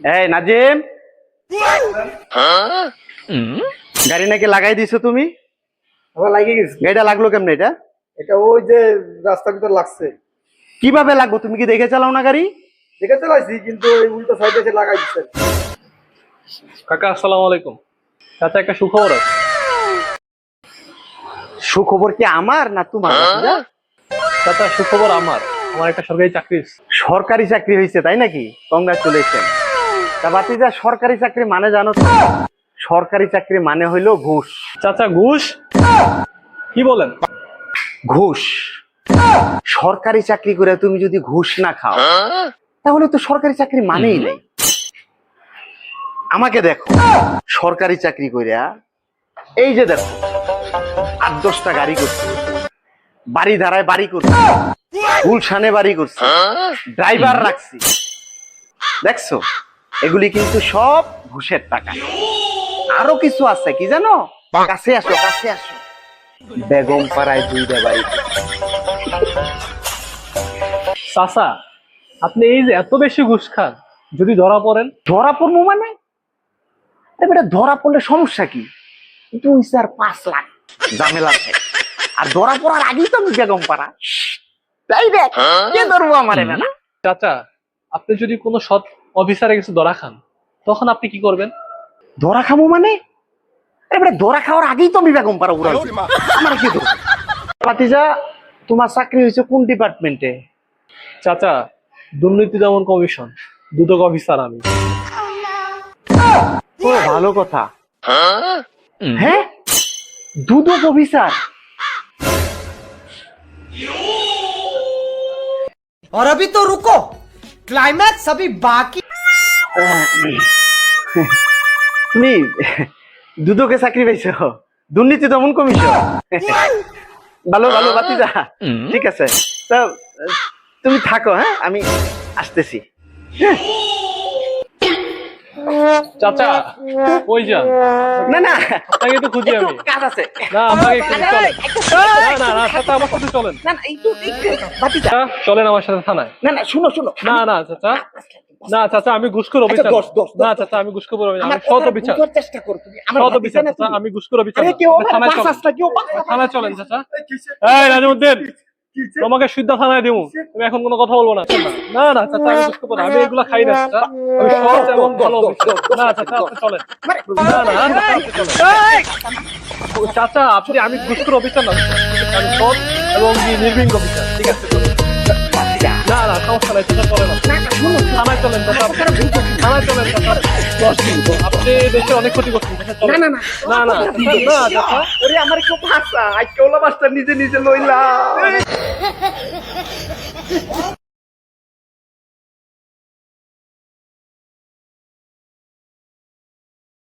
এই নাজিম। গাড়ি নাকি লাগাই দিছো তুমি? আমার লাগিয়ে গেছে। গাড়িটা লাগল কেমনে এটা? এটা ওই যে রাস্তার ভিতর লাগছে। কীভাবে লাগবো তুমি কি দেখে চালাও না গাড়ি? দেখে চালাইছি কিন্তু ওই উল্টো সাইডে এসে লাগাই দিচ্ছে কাকা আসসালামু আলাইকুম। চাচা একটা সুখবর আছে। সুখবর কি আমার না তোমার? ভাতিজা? চাচা? সুখবর আমার। আমার একটা সরকারি চাকরি সরকারি চাকরি হয়েছে তাই নাকি? কংগ্রাচুলেশন তা বাতিজা সরকারি চাকরি মানে জানো তো? সরকারি চাকরি মানে হইল ঘুষ। চাচা ঘুষ? কি বলেন? ঘুষ। সরকারি চাকরি করে তুমি যদি ঘুষ না খাও তাহলে তো সরকারি চাকরি মানেই নেই। আমাকে দেখো সরকারি চাকরি কইরা এই যে দেখো আট দশটা গাড়ি করছে। বাড়ি ধারায় বাড়ি করছে। গুলশানে বাড়ি করছে। ড্রাইভার রাখছি। দেখছ? এগুলি কিন্তু সব ঘুষের টাকা। আরও কিছু আছে কি জানো? কাছে আসো কাছে আসো। বেগম পাড়ায় দুইটা বাড়ি চাচা আপনি এই যে এত বেশি ঘুষ খান যদি ধরা পড়েন? ধরা পড়ব মানে? এবারে ধরা পড়লে সমস্যা কি? দুই চার পাঁচ লাখ। ঝামেলা আছে। আর ধরা পড়ার আগেই তো আমি বেগম পাড়া। তাই দেখ কে ধরবো আমার না চাচা আপনি যদি কোনো সৎ অফিসারে কিছু ধরা খান তখন আপনি কি করবেন ধরা খামো মানে এবারে ধরা খাওয়ার আগেই তো আমি বেগম পাড়া উড়াল আমার কি ধরবো পাতিজা তোমার চাকরি হয়েছে কোন ডিপার্টমেন্টে চাচা দুর্নীতি দমন কমিশন দুদক অফিসার আমি ও ভালো কথা হ্যাঁ দুদক অফিসার और अभी तो रुको क्लाइमैक्स अभी बाकी তুমি দুদকে চাকরি পাইছো দুর্নীতি দমন কমিশন ভালো ভালো বাতিজা ঠিক আছে। তা তুমি থাকো হ্যাঁ? আমি আসতেছি। চাচা ওই যান? না না। আপনাকে তো খুঁজি আমি। কাজ আছে। না আমাকে একটু চলেন। না না না চাচা আমার সাথে চলেন। না না একটু একটু চাচা, চলেন আমার সাথে থানায়। না না শুনো শুনো। না না চাচা। না চাচা আমি ঘুষখোর অফিসার। দোষ, দোষ, না। চাচা আমি ঘুষখোর অফিসার। আমি কথা অফিসার। চেষ্টা করো তুমি আমার অফিসার না চাচা আমি ঘুষখোর অফিসার। আরে না। কেউ থানায় চলেন থানায় চাচা। এই তোমাকে সিদ্ধা থানায় দেবো তুমি এখন কোনো কথা বলব না। না না চাচা আমি ঘুষখোর আমি এগুলা খাই না চাচা। আমি সৎ এবং ভালো না চাচা আপনি চলেন। না না চাচা, আপনি আমি ঘুষখোর অফিসার না আমি সৎ এবং নির্ভীক অফিসার। ঠিক আছে সমস্যা নাই চাচা চলেন আপনি। থানায় চলেন চাচা থানায় চলেন চাচা আপনি দেশের অনেক ক্ষতি করছেন না, না, না। না না চাচা, না চাচা ওরে আমার কেউ ভাষা। আজকে ওলা মাস্টার নিজে নিজে লইলা